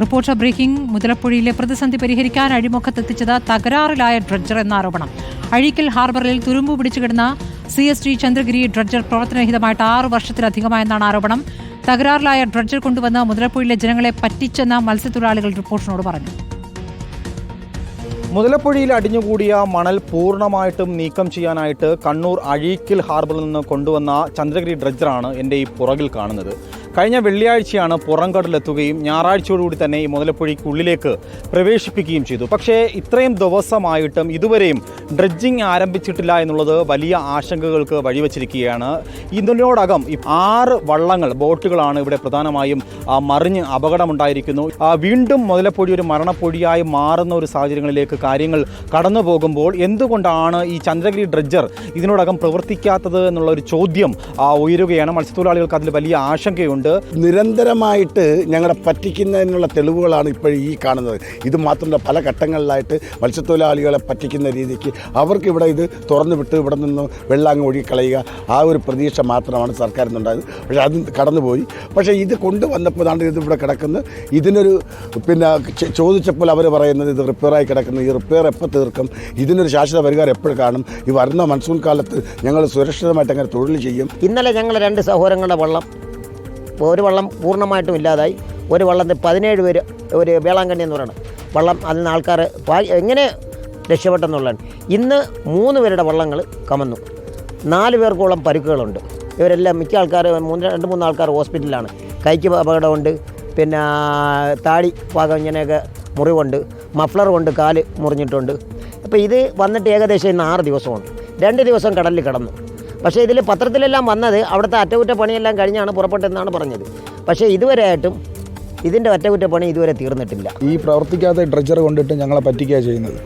Reporter breaking. മുതലപ്പുഴയിലെ പ്രതിസന്ധി പരിഹരിക്കാൻ അഴിമുഖത്തെത്തിച്ചത് തകരാറിലായ dredger എന്ന ആരോപണം അഴീക്കൽ ഹാർബറിൽ തുരുമ്പു പിടിച്ചു കിടന്ന C S T Chandragiri dredger പ്രവർത്തനരഹിതമായിട്ട് ആറ് വർഷത്തിലധികമായെന്നാണ് ആരോപണം. തകരാറിലായ ഡ്രഡ്ജർ കൊണ്ടുവന്ന് മുതലപ്പുഴയിലെ ജനങ്ങളെ പറ്റിച്ചെന്ന മത്സ്യത്തൊഴിലാളികൾ റിപ്പോർട്ടിനോട് പറഞ്ഞു. മുതലപ്പുഴയിൽ അടിഞ്ഞുകൂടിയ മണൽ പൂർണമായിട്ടും നീക്കം ചെയ്യാനായിട്ട് കണ്ണൂർ അഴീക്കൽ ഹാർബറിൽ നിന്ന് കൊണ്ടുവന്ന ചന്ദ്രഗിരി ഡ്രഡ്ജറാണ് എന്റെ ഈ പുറകിൽ കാണുന്നത്. കഴിഞ്ഞ വെള്ളിയാഴ്ചയാണ് പുറംകടലെത്തുകയും ഞായറാഴ്ചയോടുകൂടി തന്നെ ഈ മുതലപ്പുഴയ്ക്കുള്ളിലേക്ക് പ്രവേശിപ്പിക്കുകയും ചെയ്തു. പക്ഷേ ഇത്രയും ദിവസമായിട്ടും ഇതുവരെയും ഡ്രഡ്ജിങ് ആരംഭിച്ചിട്ടില്ല എന്നുള്ളത് വലിയ ആശങ്കകൾക്ക് വഴിവെച്ചിരിക്കുകയാണ്. ഇതിനോടകം ആറ് വള്ളങ്ങൾ ബോട്ടുകളാണ് ഇവിടെ പ്രധാനമായും മറിഞ്ഞ് അപകടമുണ്ടായിരിക്കുന്നു. വീണ്ടും മുതലപ്പൊഴി ഒരു മരണപ്പൊഴിയായി മാറുന്ന ഒരു സാഹചര്യങ്ങളിലേക്ക് കാര്യങ്ങൾ കടന്നു പോകുമ്പോൾ എന്തുകൊണ്ടാണ് ഈ ചന്ദ്രഗിരി ഡ്രഡ്ജർ ഇതിനോടകം പ്രവർത്തിക്കാത്തത് എന്നുള്ള ഒരു ചോദ്യം ഉയരുകയാണ്. മത്സ്യത്തൊഴിലാളികൾക്ക് അതിൽ വലിയ ആശങ്കയുണ്ട്. നിരന്തരമായിട്ട് ഞങ്ങളെ പറ്റിക്കുന്നതിനുള്ള തെളിവുകളാണ് ഇപ്പോൾ ഈ കാണുന്നത്. ഇത് മാത്രമല്ല പല ഘട്ടങ്ങളിലായിട്ട് മത്സ്യത്തൊഴിലാളികളെ പറ്റിക്കുന്ന രീതിക്ക് അവർക്ക് ഇവിടെ ഇത് തുറന്നു വിട്ട് ഇവിടെ നിന്ന് വെള്ളം ഒഴുകിക്കളയുക ആ ഒരു പ്രതീക്ഷ മാത്രമാണ് സർക്കാരിനുണ്ടായത്. പക്ഷേ അത് കടന്നുപോയി. പക്ഷേ ഇത് കൊണ്ടുവന്നപ്പോഴാണ് ഇത് ഇവിടെ കിടക്കുന്നത് ഇതിനൊരു പിന്നെ ചോദിച്ചപ്പോൾ അവർ പറയുന്നത് ഇത് റിപ്പയറായി കിടക്കുന്നു. ഈ റിപ്പയർ എപ്പോൾ തീർക്കും? ഇതിനൊരു ശാശ്വത പരിഹാരം എപ്പോൾ കാണും. ഈ വരുന്ന മൺസൂൺ കാലത്ത് ഞങ്ങൾ സുരക്ഷിതമായിട്ട് അങ്ങനെ തൊഴിൽ ചെയ്യും. ഇന്നലെ ഞങ്ങൾ രണ്ട് സഹോദരങ്ങളുടെ വള്ളം ഒരു വള്ളം പൂർണമായിട്ടും ഇല്ലാതായി. ഒരു വള്ളത്തിൽ പതിനേഴ് പേര് ഒരു വേളാങ്കണ്ണി എന്ന് പറയുന്നത് വള്ളം അതിൽ നിന്ന് ആൾക്കാർ എങ്ങനെ രക്ഷപ്പെട്ടെന്നുള്ളതാണ്. ഇന്ന് മൂന്ന് പേരുടെ വള്ളങ്ങൾ കമന്നു. നാല് പേർക്കോളം പരുക്കുകളുണ്ട്. ഇവരെല്ലാം മിക്ക ആൾക്കാർ മൂന്ന് രണ്ട് മൂന്ന് ആൾക്കാർ ഹോസ്പിറ്റലിലാണ്. കൈക്ക് അപകടമുണ്ട്. പിന്നെ താടി ഭാഗം ഇങ്ങനെയൊക്കെ മുറിവുണ്ട്. മഫ്ലർ കൊണ്ട് കാൽ മുറിഞ്ഞിട്ടുണ്ട്. അപ്പോൾ ഇത് വന്നിട്ട് ഏകദേശം ഇന്ന് ആറ് ദിവസമുണ്ട് രണ്ട് ദിവസം കടലിൽ കിടന്നു. പക്ഷേ ഇതിൽ പത്രത്തിലെല്ലാം വന്നത് അവിടുത്തെ അറ്റകുറ്റപ്പണിയെല്ലാം കഴിഞ്ഞാണ് പുറപ്പെട്ടതെന്നാണ് പറഞ്ഞത്. പക്ഷേ ഇതുവരെയായിട്ടും ഇതിന്റെ അറ്റകുറ്റപ്പണി ഇതുവരെ തീർന്നിട്ടില്ല. ഈ പ്രവർത്തിക്കാത്ത ഡ്രെജർ കൊണ്ടിട്ട് ഞങ്ങളെ പറ്റിക്കുക ചെയ്യുന്നത്.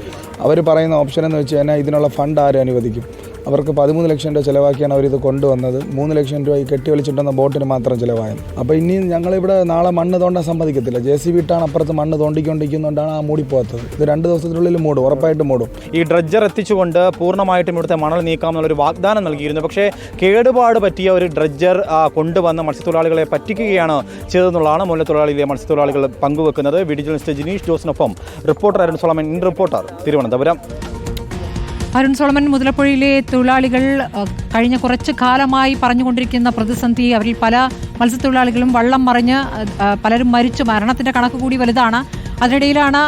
അവർ പറയുന്ന ഓപ്ഷൻ എന്ന് വെച്ച് കഴിഞ്ഞാൽ ഇതിനുള്ള ഫണ്ട് ആരും അനുവദിക്കും? അവർക്ക് പതിമൂന്ന് ലക്ഷം രൂപ ചിലവാക്കിയാണ് അവരിത് കൊണ്ടുവന്നത്. മൂന്ന് ലക്ഷം രൂപ ഈ കെട്ടി വലിച്ചിട്ടുന്ന ബോട്ടിന് മാത്രം ചിലവായത്. അപ്പോൾ ഇനി ഞങ്ങളിവിടെ നാളെ മണ്ണ് തോണ്ടാൻ സമ്മതിക്കത്തില്ല. ജെ സി ബി ഇട്ടാണ് അപ്പുറത്ത് മണ്ണ് തോണ്ടിക്കൊണ്ടിരിക്കുന്നതുകൊണ്ടാണ് ആ മൂടിപ്പോകാത്തത് ഇത് രണ്ട് ദിവസത്തിനുള്ളിൽ മൂടും ഉറപ്പായിട്ടും മൂടും. ഈ ഡ്രഡ്ജർ എത്തിച്ചുകൊണ്ട് പൂർണമായിട്ടും ഇവിടുത്തെ മണൽ നീക്കാം എന്നുള്ളൊരു വാഗ്ദാനം നൽകിയിരുന്നു. പക്ഷേ കേടുപാട് പറ്റിയ ഒരു ഡ്രഡ്ജർ കൊണ്ടുവന്ന മത്സ്യത്തൊഴിലാളികളെ പറ്റിക്കുകയാണ് ചെയ്തതെന്നുള്ളതാണ് മൂലത്തൊഴിലാളിയിലെ മത്സ്യത്തൊഴിലാളികൾ പങ്കുവെക്കുന്നത്. Video journalist Jineesh ജോസിനൊപ്പം reporter Arun Solomon reporter Thiruvananthapuram. Arun Solomon മുതലപ്പുഴയിലെ തൊഴിലാളികൾ കഴിഞ്ഞ കുറച്ച് കാലമായി പറഞ്ഞുകൊണ്ടിരിക്കുന്ന പ്രതിസന്ധി അവരിൽ പല മത്സ്യത്തൊഴിലാളികളും വള്ളം മറിഞ്ഞ് പലരും മരിച്ചു. മരണത്തിന്റെ കണക്ക് കൂടി വലുതാണ്. അതിനിടയിലാണ്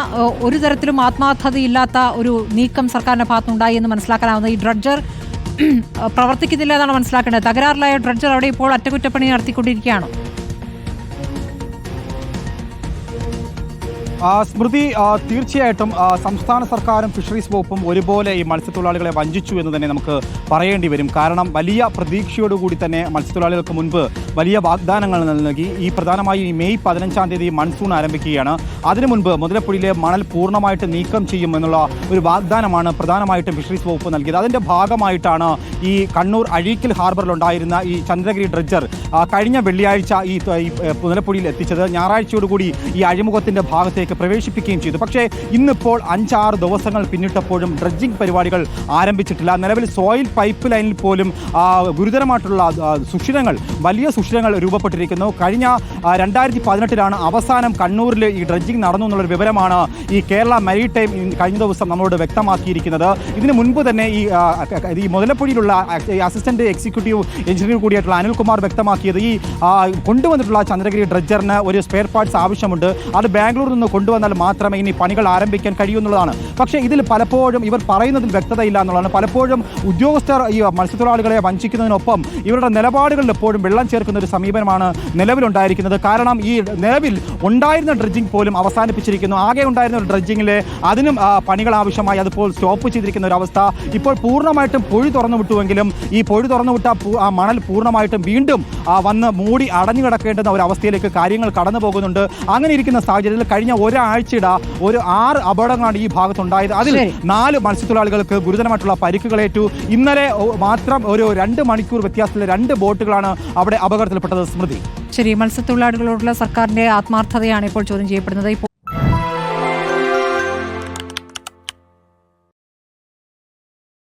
ഒരു തരത്തിലും ആത്മാർത്ഥതയില്ലാത്ത ഒരു നീക്കം സർക്കാരിന്റെ ഭാഗത്തുണ്ടായി എന്ന് മനസ്സിലാക്കാനാവുന്നത് ഈ ഡ്രഡ്ജർ പ്രവർത്തിക്കുന്നില്ല എന്നാണ് മനസ്സിലാക്കേണ്ടത്. തകരാറിലായ ഡ്രഡ്ജർ അവിടെ ഇപ്പോൾ അറ്റകുറ്റപ്പണി നടത്തിക്കൊണ്ടിരിക്കുകയാണോ. സ്മൃതി തീർച്ചയായിട്ടും സംസ്ഥാന സർക്കാരും ഫിഷറീസ് വകുപ്പും ഒരുപോലെ ഈ മത്സ്യത്തൊഴിലാളികളെ വഞ്ചിച്ചു എന്ന് തന്നെ നമുക്ക് പറയേണ്ടി വരും. കാരണം വലിയ പ്രതീക്ഷയോടുകൂടി തന്നെ മത്സ്യത്തൊഴിലാളികൾക്ക് മുൻപ് വലിയ വാഗ്ദാനങ്ങൾ നൽകി. ഈ പ്രധാനമായും ഈ മെയ് പതിനഞ്ചാം തീയതി മൺസൂൺ ആരംഭിക്കുകയാണ്. അതിനു മുൻപ് മുതലപ്പുഴയിലെ മണൽ പൂർണമായിട്ട് നീക്കം ചെയ്യും എന്നുള്ള ഒരു വാഗ്ദാനമാണ് പ്രധാനമായിട്ടും ഫിഷറീസ് വകുപ്പ് നൽകിയത്. അതിന്റെ ഭാഗമായിട്ടാണ് ഈ കണ്ണൂർ അഴീക്കൽ ഹാർബറിലുണ്ടായിരുന്ന ഈ ചന്ദ്രഗിരി ഡ്രഡ്ജർ കഴിഞ്ഞ വെള്ളിയാഴ്ച ഈ മുതലപ്പുഴയിൽ എത്തിച്ചത്. ഞായറാഴ്ചയോടുകൂടി ഈ അഴിമുഖത്തിന്റെ ഭാഗത്തേക്ക് പ്രവേശിപ്പിക്കുകയും ചെയ്തു. പക്ഷേ ഇന്നിപ്പോൾ അഞ്ചാറ് ദിവസങ്ങൾ പിന്നിട്ടപ്പോഴും ഡ്രഡ്ജിംഗ് പരിപാടികൾ ആരംഭിച്ചിട്ടില്ല. നിലവിൽ സോയിൽ പൈപ്പ് ലൈനിൽ പോലും ഗുരുതരമായിട്ടുള്ള സുഷിരങ്ങൾ വലിയ സുഷിരങ്ങൾ രൂപപ്പെട്ടിരിക്കുന്നു. കഴിഞ്ഞ രണ്ടായിരത്തി പതിനെട്ടിലാണ് അവസാനം കണ്ണൂരിൽ ഈ ഡ്രഡ്ജിംഗ് നടന്നു എന്നുള്ളൊരു വിവരമാണ് ഈ കേരള മെരിടൈം കഴിഞ്ഞ ദിവസം നമ്മളോട് വ്യക്തമാക്കിയിരിക്കുന്നത്. ഇതിന് മുൻപ് തന്നെ ഈ ഈ മുതലപ്പുഴയിലുള്ള അസിസ്റ്റന്റ് എക്സിക്യൂട്ടീവ് എഞ്ചിനീയർ കൂടിയായിട്ടുള്ള അനിൽകുമാർ വ്യക്തമാക്കിയത്. ഈ കൊണ്ടുവന്നിട്ടുള്ള ചന്ദ്രഗിരി ഡ്രഡ്ജറിന് ഒരു സ്പെയർ പാർട്സ് ആവശ്യമുണ്ട്. അത് ബാംഗ്ലൂരിൽ നിന്ന് കൊണ്ടുവന്നാൽ മാത്രമേ ഇനി പണികൾ ആരംഭിക്കാൻ കഴിയൂ എന്നുള്ളതാണ്. പക്ഷേ ഇതിൽ പലപ്പോഴും ഇവർ പറയുന്നതിൽ വ്യക്തതയില്ല എന്നുള്ളതാണ്. പലപ്പോഴും ഉദ്യോഗസ്ഥർ ഈ മത്സ്യത്തൊഴിലാളികളെ വഞ്ചിക്കുന്നതിനൊപ്പം ഇവരുടെ നിലപാടുകളിൽ എപ്പോഴും വെള്ളം ചേർക്കുന്ന ഒരു സമീപനമാണ് നിലവിലുണ്ടായിരിക്കുന്നത്. കാരണം ഈ നിലവിൽ ഉണ്ടായിരുന്ന ഡ്രഡ്ജിംഗ് പോലും അവസാനിപ്പിച്ചിരിക്കുന്നു. ആകെ ഉണ്ടായിരുന്ന ഒരു ഡ്രഡ്ജിങ്ങിലെ അതിനും പണികൾ ആവശ്യമായി അതിപ്പോൾ സ്റ്റോപ്പ് ചെയ്തിരിക്കുന്ന ഒരു അവസ്ഥ. ഇപ്പോൾ പൂർണമായിട്ടും പൊഴി തുറന്നു വിട്ടുവെങ്കിലും ഈ പൊഴി തുറന്നു വിട്ട ആ മണൽ പൂർണമായിട്ടും വീണ്ടും വന്ന് മൂടി അടഞ്ഞു കിടക്കേണ്ടുന്ന ഒരു അവസ്ഥയിലേക്ക് കാര്യങ്ങൾ കടന്നു പോകുന്നുണ്ട് അങ്ങനെ ഇരിക്കുന്ന സാഹചര്യത്തിൽ കഴിഞ്ഞ ഒരാഴ്ചയുടെ ഒരു ആറ് അപകടങ്ങളാണ് ഈ ഭാഗത്തുണ്ടായത്. അതിൽ നാല് മത്സ്യത്തൊഴിലാളികൾക്ക് ഗുരുതരമായിട്ടുള്ള പരിക്കുകളേറ്റു ഇന്നലെ മാത്രം ഒരു രണ്ട് മണിക്കൂർ വ്യത്യാസത്തിൽ രണ്ട് ബോട്ടുകളാണ് അവിടെ അപകടത്തിൽപ്പെട്ടത് സ്മൃതി. ശരി മത്സ്യത്തൊഴിലാളികളോടുള്ള സർക്കാരിന്റെ ആത്മാർത്ഥതയാണ് ഇപ്പോൾ ചോദ്യം ചെയ്യപ്പെടുന്നത്.